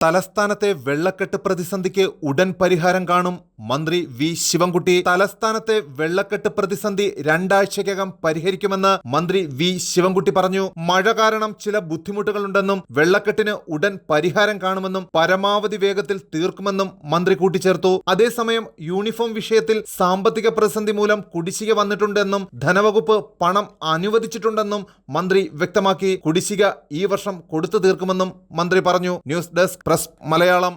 തലസ്ഥാനത്തെ വെള്ളക്കെട്ട് പ്രതിസന്ധിക്ക് ഉടൻ പരിഹാരം കാണും മന്ത്രി വി ശിവൻകുട്ടി തലസ്ഥാനത്തെ വെള്ളക്കെട്ട് പ്രതിസന്ധി രണ്ടാഴ്ചയ്ക്കകം പരിഹരിക്കുമെന്ന് മന്ത്രി വി ശിവൻകുട്ടി പറഞ്ഞു. മഴ കാരണം ചില ബുദ്ധിമുട്ടുകളുണ്ടെന്നും വെള്ളക്കെട്ടിന് ഉടൻ പരിഹാരം കാണുമെന്നും പരമാവധി വേഗത്തിൽ തീർക്കുമെന്നും മന്ത്രി കൂട്ടിച്ചേർത്തു. അതേസമയം യൂണിഫോം വിഷയത്തിൽ സാമ്പത്തിക പ്രതിസന്ധി മൂലം കുടിശ്ശിക വന്നിട്ടുണ്ടെന്നും ധനവകുപ്പ് പണം അനുവദിച്ചിട്ടുണ്ടെന്നും മന്ത്രി വ്യക്തമാക്കി. കുടിശ്ശിക ഈ വർഷം കൊടുത്തു തീർക്കുമെന്നും മന്ത്രി പറഞ്ഞു. News desk press Malayalam.